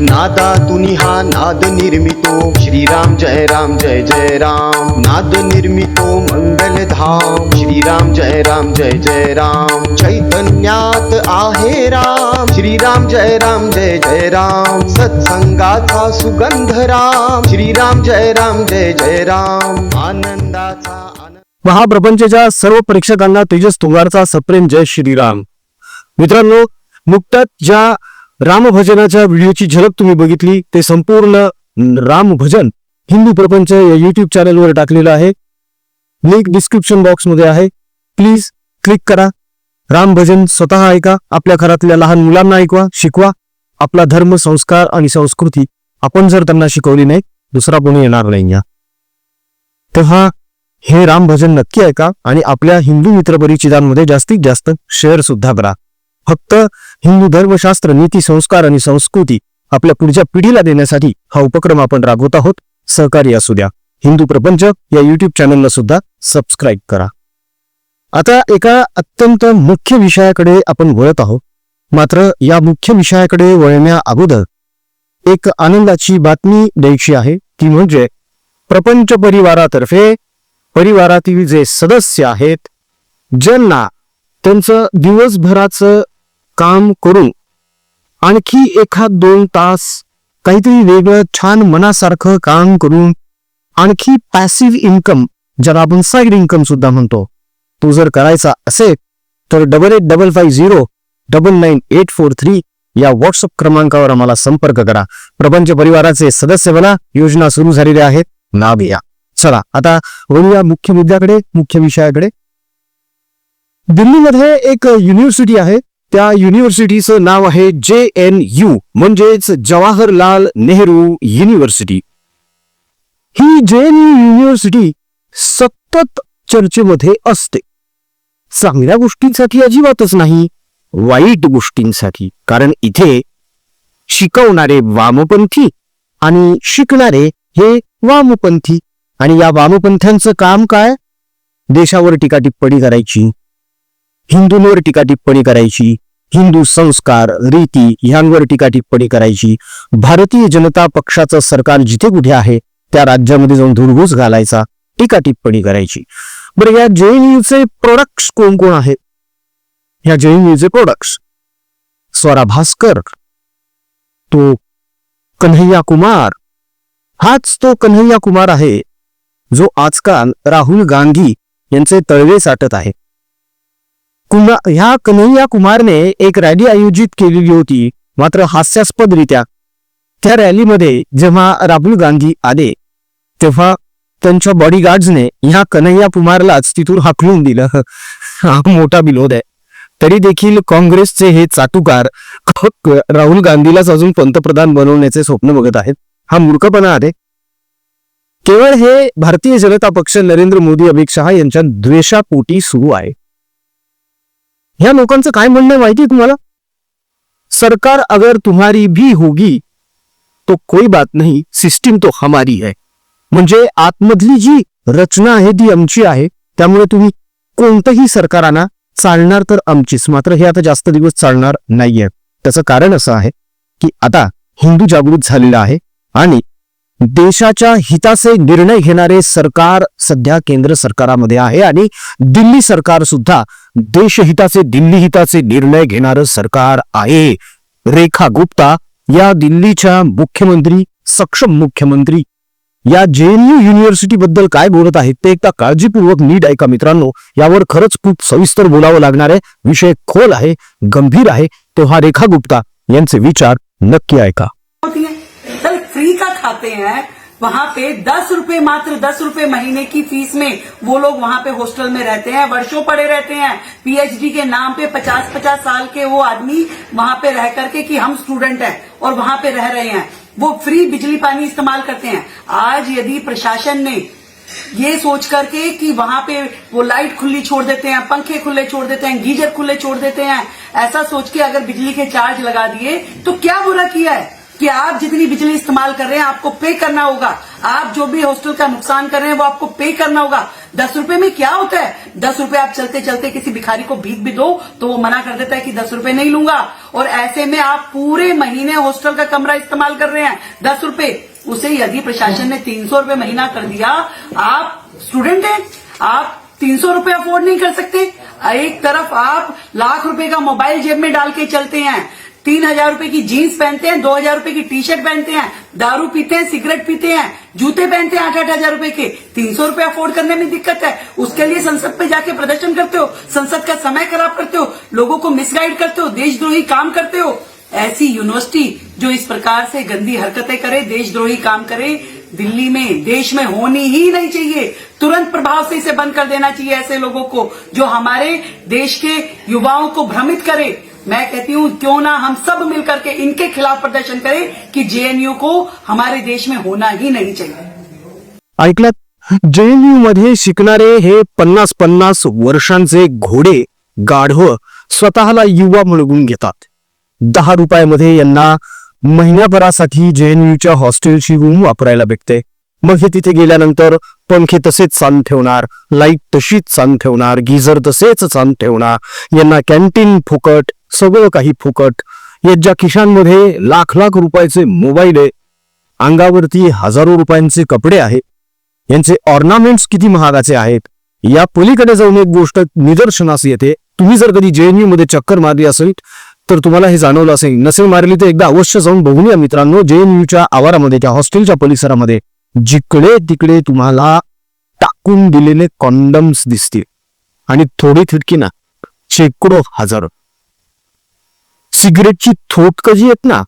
नादातुनी हा नाद निर्मितो। श्रीराम जय राम जय जय राम। नाद निर्मितो मंगलधाम श्रीराम जय राम जय जय राम। चैतन्यात आहे राम। श्रीराम जय राम जय जय राम। सत्संगाचा सुगंध राम। श्रीराम जय राम जय जय राम। आनंदाचा आनंद। महाप्रपंचच्या सर्व परीक्षकांना तेजस तुंगारचा सप्रेम जय श्रीराम. मित्रांनो नुकत्याच ज्या रामभजनाच्या व्हिडिओची झलक तुम्ही बघितली ते संपूर्ण रामभजन हिंदू प्रपंच या युट्यूब चॅनलवर टाकलेलं आहे. लिंक डिस्क्रिप्शन बॉक्समध्ये आहे. प्लीज क्लिक करा. रामभजन स्वतः ऐका आपल्या घरातल्या लहान मुलांना ऐकवा शिकवा. आपला धर्म संस्कार आणि संस्कृती आपण जर त्यांना शिकवली नाही दुसरा कोणी येणार नाही या. तेव्हा हे राम भजन नक्की ऐका आणि आपल्या हिंदू मित्र परिचितांमध्ये जास्तीत जास्त शेअर सुद्धा करा. फक्त हिंदू धर्मशास्त्र नीती संस्कार आणि संस्कृती आपल्या पुढच्या पिढीला देण्यासाठी हा उपक्रम आपण राबवत आहोत. सहकारी असू द्या. हिंदू प्रपंच या युट्यूब चॅनलला सुद्धा सबस्क्राईब करा. आता एका अत्यंत मुख्य विषयाकडे आपण वळत आहोत. मात्र या मुख्य विषयाकडे वळण्या अगोदर एक आनंदाची बातमी द्यायची आहे ती म्हणजे प्रपंच परिवारातर्फे परिवारातील जे सदस्य आहेत ज्यांना त्यांचं दिवसभराचं काम करून आणखी एखाद दोन तास काहीतरी वेगळं छान मनासारखं काम करून आणखी पॅसिव्ह इन्कम ज्याला आपण साईड इन्कम सुद्धा म्हणतो तो जर करायचा असेल तर double eight double five zero double nine eight four three या व्हॉट्सअप क्रमांकावर आम्हाला संपर्क करा. प्रपंच परिवाराचे सदस्य बना योजना सुरू झालेल्या आहेत लाभ या चला आता वळूया मुख्य मुद्द्याकडे मुख्य विषयाकडे. दिल्लीमध्ये एक युनिव्हर्सिटी आहे त्या युनिव्हर्सिटीचं नाव आहे जे एन यू म्हणजेच जवाहरलाल नेहरू युनिव्हर्सिटी ही जे एन यू युनिव्हर्सिटी सतत चर्चेमध्ये असते. चांगल्या गोष्टींसाठी अजिबातच नाही वाईट गोष्टींसाठी. कारण इथे शिकवणारे वामपंथी आणि शिकणारे हे वामपंथी. आणि या वामपंथ्यांचं काम काय? देशावर टीका टिप्पणी करायची हिंदूंवर टीका टिप्पणी करायची हिंदू संस्कार रीती ह्यांवर टीका टिप्पणी करायची. भारतीय जनता पक्षाचं सरकार जिथे कुठे आहे त्या राज्यामध्ये जाऊन धुरघूस घालायचा टीका टिप्पणी करायची. बरं या जेएनयूचे प्रोडक्ट्स कोण कोण आहेत? या जेएनयूचे प्रोडक्ट्स स्वरा भास्कर तो कन्हैया कुमार. हाच तो कन्हैया कुमार आहे जो आजकाल राहुल गांधी यांचे तळवे साठत आहे. कुमा ह्या कन्हैया कुमारने एक रॅली आयोजित केलेली होती मात्र हास्यास्पदरित्या. त्या रॅलीमध्ये जेव्हा राहुल गांधी आले तेव्हा त्यांच्या बॉडीगार्ड्सने ह्या कन्हैया कुमारलाच तिथून हाकलून दिलं. हा मोठा विनोद आहे. तरी देखील काँग्रेसचे हे चाटुकार राहुल गांधीलाच अजून पंतप्रधान बनवण्याचे स्वप्न बघत आहेत. हा मूर्खपणा आहे. केवळ हे भारतीय जनता पक्ष नरेंद्र मोदी अमित शहा यांच्या द्वेषापोटी सुरू आहे. ह्या लोकांचं काय म्हणणं माहिती आहे तुम्हाला? सरकार अगर तुम्हारी भी होगी तो कोई बात नाही सिस्टीम तो हमारी है. म्हणजे आतमधली जी रचना आहे ती आमची आहे. त्यामुळे तुम्ही कोणतंही सरकारांना चालणार तर आमचीच. मात्र हे आता जास्त दिवस चालणार नाहीये. त्याचं कारण असं आहे की आता हिंदू जागृत झालेला आहे आणि देशाच्या हिताचे निर्णय घेणारे सरकार सध्या केंद्र सरकारामध्ये आहे आणि दिल्ली सरकार सुद्धा देशहिताचे दिल्ली हिताचे निर्णय घेणारं सरकार आहे. रेखा गुप्ता या दिल्लीच्या मुख्यमंत्री सक्षम मुख्यमंत्री या जेएनयू युनिव्हर्सिटी बद्दल काय बोलत आहेत ते एकदा काळजीपूर्वक नीट ऐका मित्रांनो. यावर खरंच खूप सविस्तर बोलावं लागणार आहे. विषय खोल आहे गंभीर आहे. तेव्हा रेखा गुप्ता यांचे विचार नक्की ऐका. फ्री का खाते हैं, वहाँ पे दस रुपए मात्र, दस रुपए महीने की फ़ीस में वो लोग वहाँ पे हॉस्टल में रहते हैं, वर्षों पड़े रहते हैं। पीएचडी के नाम पे पचास पचास साल के वो आदमी वहाँ पे रह करके कि हम स्टूडेंट हैं और वहाँ पे रह रहे हैं। वो फ्री बिजली पानी इस्तेमाल करते हैं। आज यदि प्रशासन ने ये सोच करके कि वहाँ पे वो लाइट खुली छोड़ देते हैं, पंखे खुले छोड़ देते हैं, गीजर खुले छोड़ देते हैं, ऐसा सोच के अगर बिजली के चार्ज लगा दिए तो क्या बुरा किया है? कि आप जितनी बिजली इस्तेमाल कर रहे हैं, आपको पे करना होगा। आप जो भी हॉस्टल का नुकसान कर रहे हैं, वो आपको पे करना होगा। दस रुपए में क्या होता है? दस रुपए आप चलते चलते किसी भिखारी को भीख भी दो तो वो मना कर देता है कि दस रुपए नहीं लूँगा। और ऐसे में आप पूरे महीने हॉस्टल का कमरा इस्तेमाल कर रहे हैं। दस रुपए। उसे यदि प्रशासन ने तीन सौ रुपए महीना कर दिया, आप स्टूडेंट हैं। आप तीन सौ रुपये अफोर्ड नहीं कर सकते। एक तरफ़ आप लाख रुपए का मोबाइल जेब में डाल के चलते हैं। तीन हज़ार रुपए की जीन्स पहनते हैं, दो हज़ार रुपए की टी शर्ट पहनते हैं, दारू पीते हैं, सिगरेट पीते हैं, जूते पहनते हैं आठ आठ हज़ार रुपए के। तीन सौ रुपये अफोर्ड करने में दिक्कत है। उसके लिए संसद पे जाके प्रदर्शन करते हो, संसद का समय खराब करते हो, लोगों को मिसगाइड करते हो, देशद्रोही काम करते हो। ऐसी यूनिवर्सिटी जो इस प्रकार से गंदी हरकतें करे, देशद्रोही काम करे, दिल्ली में, देश में होनी ही नहीं चाहिए। तुरंत प्रभाव से इसे बंद कर देना चाहिए ऐसे लोगों को, जो हमारे देश के युवाओं को भ्रमित करे। मैं कहती हूं क्यों ना हम सब मिलकर के इनके खिलाफ प्रदर्शन करें कि जेएनयू को हमारे देश में होना ही नहीं चाहिए। ऐकलात? जेएनयू मध्ये शिकणारे हे पन्नास पन्नास वर्षांचे घोडे गाढव स्वतःला युवा म्हणून घेतात. दहा रुपयामध्ये यांना महिन्याभरासाठी जेएनयूच्या हॉस्टेलची रूम वापरायला भेटते. मग हे तिथे गेल्यानंतर पंखे तसेच चालू ठेवणार लाइट तशीच चालू ठेवणार गिझर तसेच चालू ठेवणार यांना कॅन्टीन फुकट सगळं काही फुकट. यांच्या खिशांमध्ये लाख लाख रुपयाचे मोबाईल आहे. अंगावरती हजारो रुपयांचे कपडे आहे यांचे ऑर्नामेंट्स किती महागाचे आहेत. या पलीकडे जाऊन एक गोष्ट निदर्शनास येते. तुम्ही जर कधी जेएनयू मध्ये चक्कर मारली असेल तर तुम्हाला हे जाणवलं असेल. नसेल मारली तर एकदा अवश्य जाऊन बघून या मित्रांनो जेएनयूच्या आवारामध्ये त्या हॉस्टेलच्या परिसरामध्ये. जिकडे तिकडे तुम्हाला टाकून दिलेले कॉन्डम्स दिसतील. आणि थोडी थिटकी ना शेकडो हजार. सिगरेटची थोटकजी आहेत ना?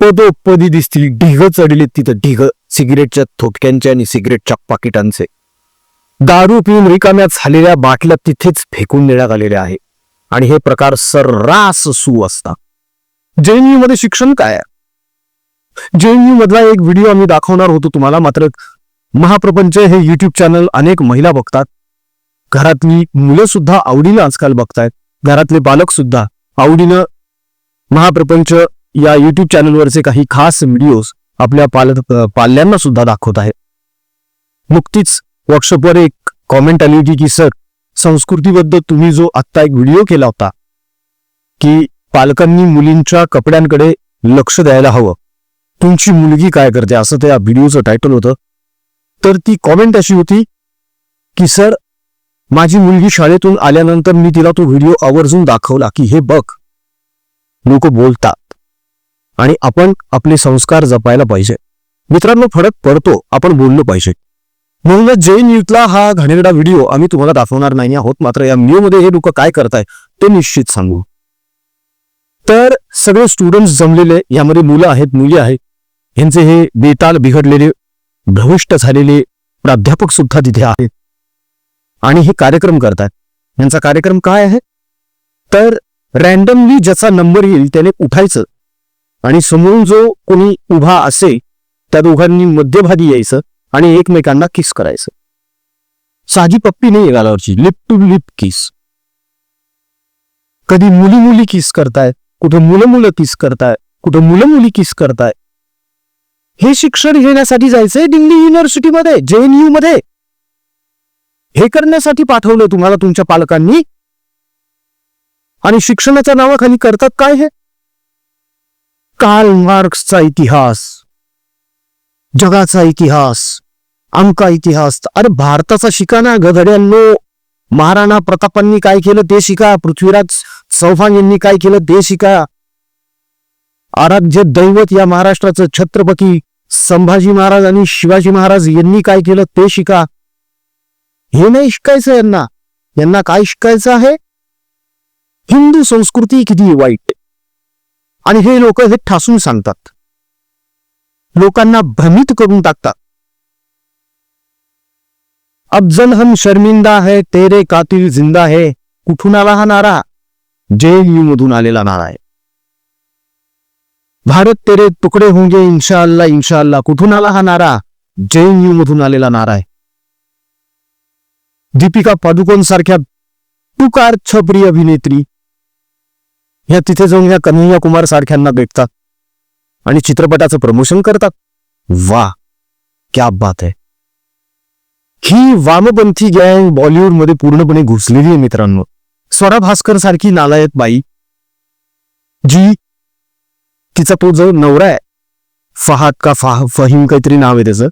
पदोपदी दिसतील. ढिग चढले तिथं. ढिग सिगरेटच्या थोटक्यांचे आणि सिगरेटच्या पाकिटांचे. दारू पिऊन रिकाम्या झालेल्या बाटल्या तिथेच फेकून देण्यात आलेल्या आहे. आणि हे प्रकार सर्रास सू असतात. जेएनयू मध्ये शिक्षण काय जेएनयू मधला एक व्हिडिओ आम्ही दाखवणार होतो तुम्हाला. मात्र महाप्रपंच हे युट्यूब चॅनल अनेक महिला बघतात. घरातली मुलं सुद्धा आवडीनं आजकाल बघतायत. घरातले बालक सुद्धा आवडीनं महाप्रपंच या युट्यूब चॅनलवरचे काही खास व्हिडिओज आपल्या पाल पाल्यांना सुद्धा दाखवत आहेत. नुकतीच व्हॉट्सअपवर एक कॉमेंट आली होती की सर संस्कृतीबद्दल तुम्ही जो आत्ता एक व्हिडिओ केला होता की पालकांनी मुलींच्या कपड्यांकडे लक्ष द्यायला हवं. तुमची मुलगी काय करते? असं त्या व्हिडिओचं टायटल होतं. तर ती कॉमेंट अशी होती की सर माझी मुलगी शाळेतून आल्यानंतर मी तिला तो व्हिडिओ आवर्जून दाखवला की हे बघ लोक बोलतात. आणि आपण आपले संस्कार जपायला पाहिजे. मित्रांनो फरक पडतो आपण बोललो पाहिजे. म्हणूनच जैन युथला हा घाणेरडा व्हिडिओ आम्ही तुम्हाला दाखवणार नाही आहोत. मात्र या व्हिडिओमध्ये हे लोक काय करताय ते निश्चित सांगू. तर सगळे स्टुडंट्स जमलेले यामध्ये मुलं आहेत मुली आहेत. यांचे हे बेताल बिघडलेले भ्रविष्ट झालेले प्राध्यापक सुद्धा तिथे आहेत. आणि हे कार्यक्रम करतात यांचा कार्यक्रम काय आहे? तर रॅन्डमली ज्याचा नंबर येईल त्याने उठायचं. आणि समोरून जो कोणी उभा असे त्या दोघांनी मध्यभागी यायचं आणि एकमेकांना किस करायचं. साधी पप्पी नाही गालावरची. लिप टू लिप किस कधी मुली मुली किस करताय कुठं मुलं मुलं किस करताय कुठं मुलं मुली किस करताय. हे शिक्षण घेण्यासाठी जायचंय दिल्ली युनिव्हर्सिटीमध्ये यू मध्ये. हे करण्यासाठी पाठवलं तुम्हाला तुमच्या पालकांनी. आणि शिक्षणाच्या नावाखाली करतात काय हे? कार्ल मार्क्सचा इतिहास. जगाचा इतिहास. आमका इतिहास. अरे भारताचा शिकाना गधड्यांनो. महाराणा प्रतापांनी काय केलं? ते शिका. पृथ्वीराज चौहान यांनी काय केलं? ते शिका. आराध्य दैवत या महाराष्ट्राचं छत्रपती संभाजी महाराज आणि शिवाजी महाराज यांनी काय केलं? ते शिका. हे नाही शिकायचं यांना. यांना काय शिकायचं आहे? हिंदू संस्कृती किती वाईट आणि हे लोक हे ठासून सांगतात. लोकांना भ्रमित करून टाकतात. अफजल हम शर्मिंदा है तेरे कातील जिंदा है कुठून आला हा नारा? जेएनयू मधून आलेला नारा आहे. भारत तेरे तुकडे होंगे इन्शाअल्लाह इन्शाअल्लाह कुठून आला हा नारा? जेएनयू मधून आलेला नारा आहे. दीपिका पादुकोण सारख्या तुकार छपरी अभिनेत्री ह्या तिथे जाऊन ह्या कन्हैया कुमार सारख्यांना भेटतात. आणि चित्रपटाचं प्रमोशन करतात. वा क्या बात आहे ही वामपंथी गँग बॉलिवूडमध्ये पूर्णपणे घुसलेली आहे मित्रांनो. स्वरा भास्कर सारखी नालायक बाई. जी तिचा तो जो नवरा आहे फहाद का फाह फहीम काहीतरी नाव आहे त्याचं.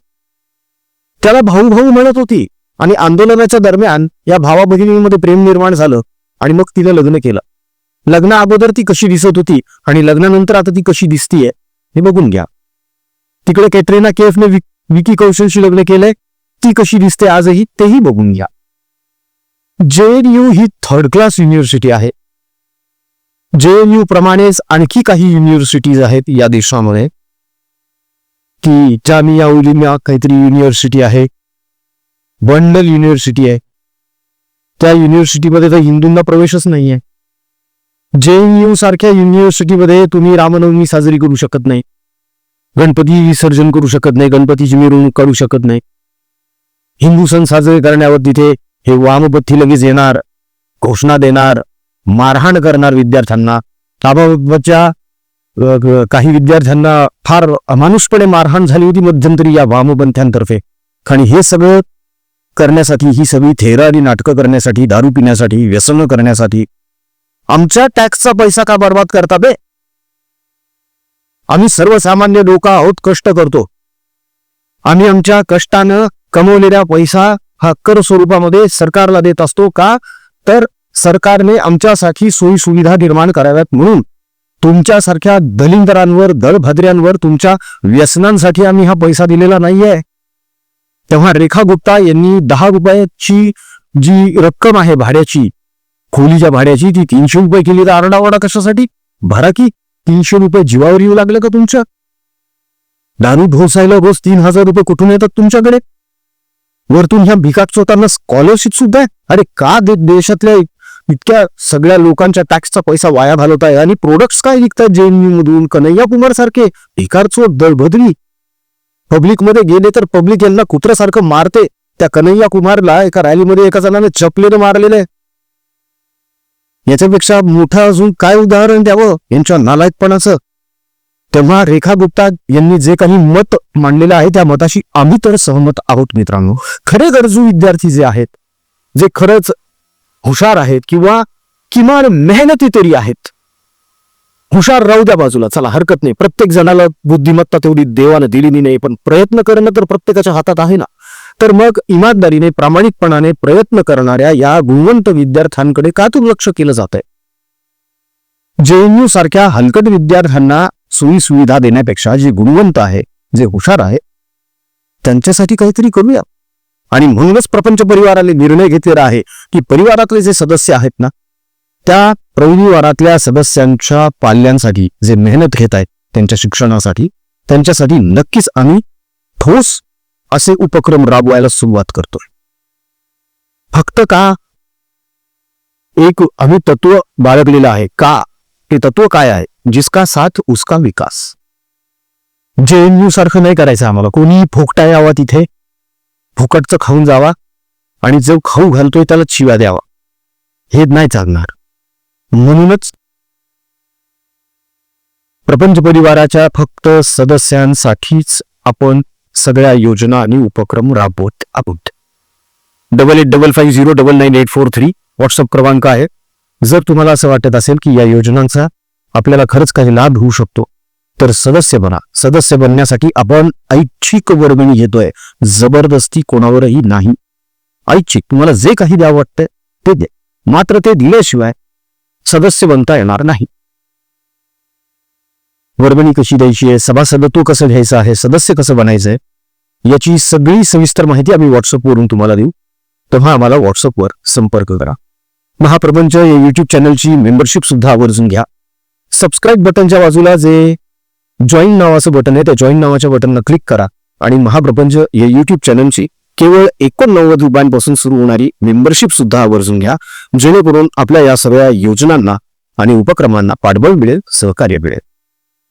त्याला भाऊ भाऊ म्हणत होती. आणि आंदोलनाच्या दरम्यान या भावा बहिणींमध्ये प्रेम निर्माण झालं. आणि मग तिला लग्न केलं. लग्ना अगोदर ती कशी दिसत होती आणि लग्नानंतर आता ती कशी दिसतीये हे बघून घ्या. तिकडे कॅटरीना केफने विक, विकी कौशलशी लग्न केलंय ती कशी दिसते आजही तेही बघून घ्या. जेएनयू ही थर्ड क्लास युनिव्हर्सिटी आहे. जेएनयू प्रमाणेच आणखी काही युनिव्हर्सिटीज आहेत या देशामध्ये की जामिया उलिमिया काहीतरी युनिव्हर्सिटी आहे बंडल युनिव्हर्सिटी आहे. त्या युनिव्हर्सिटीमध्ये तर हिंदूंना प्रवेशच नाहीये. जेएनयू सारख्या युनिव्हर्सिटीमध्ये तुम्ही रामनवमी साजरी करू शकत नाही. गणपती विसर्जन करू शकत नाही गणपतीची मिरवणूक काढू शकत नाही. हिंदू सण साजरे करण्यावर तिथे हे वामपथी लगेच येणार घोषणा देणार मारहाण करणार विद्यार्थ्यांना. त्याबाबतच्या काही विद्यार्थ्यांना फार अमानुषपणे मारहाण झाली होती मध्यंतरी या वामपंथ्यांतर्फे. आणि हे सगळं करण्यासाठी ही सगळी थेरारी नाटकं करण्यासाठी दारू पिण्यासाठी व्यसनं करण्यासाठी आमच्या टॅक्सचा पैसा का बर्बाद करता बे? आम्ही सर्वसामान्य लोक आहोत कष्ट करतो. आम्ही आमच्या कष्टानं कमवलेला पैसा हा कर स्वरूपामध्ये सरकारला देत असतो का? तर सरकारने आमच्यासाठी सोयी सुविधा निर्माण कराव्यात म्हणून. तुमच्यासारख्या दलिंदरांवर दळभद्र्यांवर तुमच्या व्यसनांसाठी आम्ही हा पैसा दिलेला नाहीये. तेव्हा रेखा गुप्ता यांनी दहा रुपयाची जी रक्कम आहे भाड्याची खोलीच्या भाड्याची ती तीनशे रुपये केली तर आरडाओरडा कशासाठी? भरा की तीनशे रुपये जीवावर येऊ लागले का तुमच्या? दारू ढोसायला रोज तीन हजार रुपये कुठून येतात तुमच्याकडे? वरतून ह्या भिकाक चोतांना स्कॉलरशिप सुद्धा आहे? अरे का दे देशातल्या इतक्या सगळ्या लोकांच्या टॅक्सचा पैसा वाया घालवताय? आणि प्रोडक्ट्स काय विकतायत जेएनयू मधून कन्हैया कुमार सारखे भिकार चोट दळभद्री? पब्लिकमध्ये गेले तर पब्लिक यांना कुत्र्यासारखं मारते. त्या कन्हैया कुमारला एका रॅलीमध्ये एका जणाने चपलेनं मारलेलं आहे. याच्यापेक्षा मोठं अजून काय उदाहरण द्यावं यांच्या नालायकपणाचं? तेव्हा रेखा गुप्ता यांनी जे काही मत मांडलेलं आहे त्या मताशी आम्ही तर सहमत आहोत मित्रांनो. खरे गरजू विद्यार्थी जे आहेत जे खरंच हुशार आहेत किंवा किमान मेहनती तरी आहेत हुशार राहू द्या बाजूला चला हरकत नाही. प्रत्येक जणाला बुद्धिमत्ता तेवढी देवानं दिलेली नाही पण प्रयत्न करणं तर प्रत्येकाच्या हातात आहे ना. तर मग इमानदारीने प्रामाणिकपणाने प्रयत्न करणाऱ्या या गुणवंत विद्यार्थ्यांकडे का दुर्लक्ष केलं जात आहे जेएनयू सारख्या हलकट विद्यार्थ्यांना सोयी सुविधा देण्यापेक्षा जे गुणवंत आहे जे हुशार आहे त्यांच्यासाठी काहीतरी करूया. आणि म्हणूनच प्रपंच परिवाराने निर्णय घेतलेला आहे की परिवारातले जे सदस्य आहेत ना त्या परिवारातल्या सदस्यांच्या पाल्यांसाठी जे मेहनत घेत आहेत त्यांच्या शिक्षणासाठी त्यांच्यासाठी नक्कीच आम्ही ठोस असे उपक्रम राबवायला सुरुवात करतोय. फक्त का एक आम्ही तत्व बाळगलेलं आहे? का? ते तत्व काय आहे? जिसका साथ उसका विकास. जे एन यू सारखं नाही करायचं आम्हाला. कोणी फुकटा यावा तिथे. फुकटचं खाऊन जावा. आणि जो खाऊ घालतोय त्याला शिव्या द्यावा. हे नाही चालणार. म्हणूनच प्रपंच परिवाराच्या फक्त सदस्यांसाठीच आपण सगळ्या योजना आणि उपक्रम राबवत आहोत. Double eight double five zero double nine eight four three WhatsApp क्रमांक आहे. जर तुम्हाला असं वाटत असेल की या योजनांचा आपल्याला खरंच काही लाभ होऊ शकतो तर सदस्य बना. सदस्य बनण्यासाठी आपण ऐच्छिक वर्गणी घेतोय. जबरदस्ती कोणावरही नाही. ऐच्छिक तुम्हाला जे काही द्यावं वाटतंय ते द्या. मात्र ते दिल्याशिवाय सदस्य बनता येणार नाही. वर्गणी कशी द्यायची आहे? सभासदत्व कसं घ्यायचं आहे? सदस्य कसं बनायचं आहे? याची सगळी सविस्तर माहिती आम्ही व्हॉट्सअपवरून तुम्हाला देऊ. तेव्हा आम्हाला व्हॉट्सअपवर संपर्क करा. महाप्रपंच या युट्यूब चॅनलची मेंबरशिप सुद्धा आवर्जून घ्या. सबस्क्राईब बटनच्या बाजूला जे जॉईन नावाचं बटन आहे त्या जॉईन नावाच्या बटनला क्लिक करा आणि महाप्रपंच या युट्यूब चॅनलची केवळ एकोणनव्वद रुपयांपासून सुरू होणारी मेंबरशिप सुद्धा आवर्जून घ्या. जेणेकरून आपल्या या सगळ्या योजनांना आणि उपक्रमांना पाठबळ मिळेल सहकार्य मिळेल.